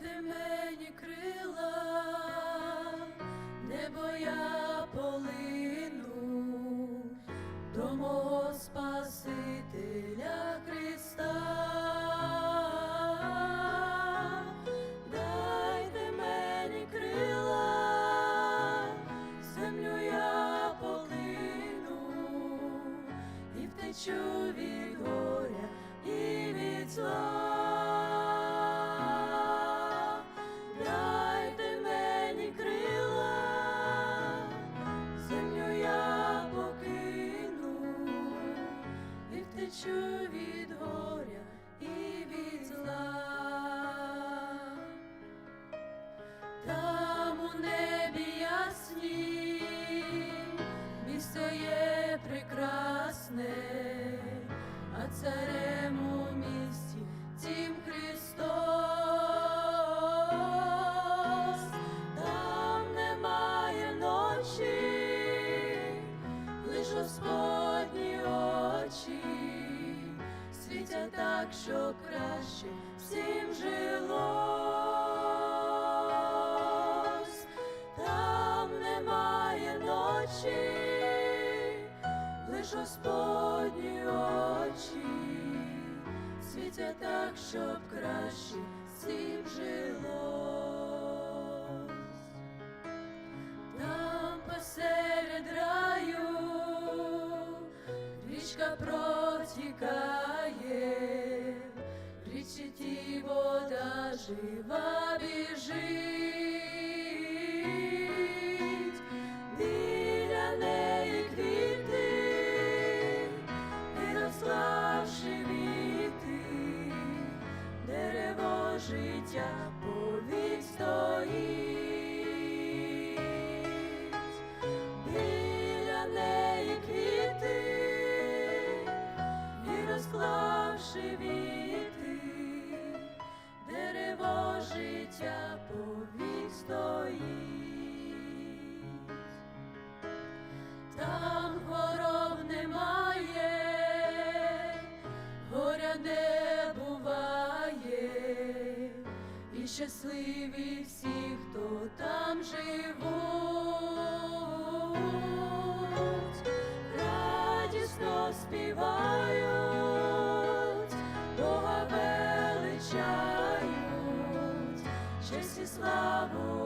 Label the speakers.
Speaker 1: Дайте мені крила, небо я полину до мого Спасителя Христа. Дайте мені крила, землю я полину і втечу від горя і від зла. Втечу від горя і від зла. Там у небі ясні, місто є прекрасне, а царем так, що краще всім жилось, там немає ночі, лиш Господні очі. Світять так, щоб краще всім жилось жива біжить, біля неї квіти, не розклавши віти, дерево життя повік стоїть, щасливі всі, хто там живуть, радісно співають, Бога величають, честь і славу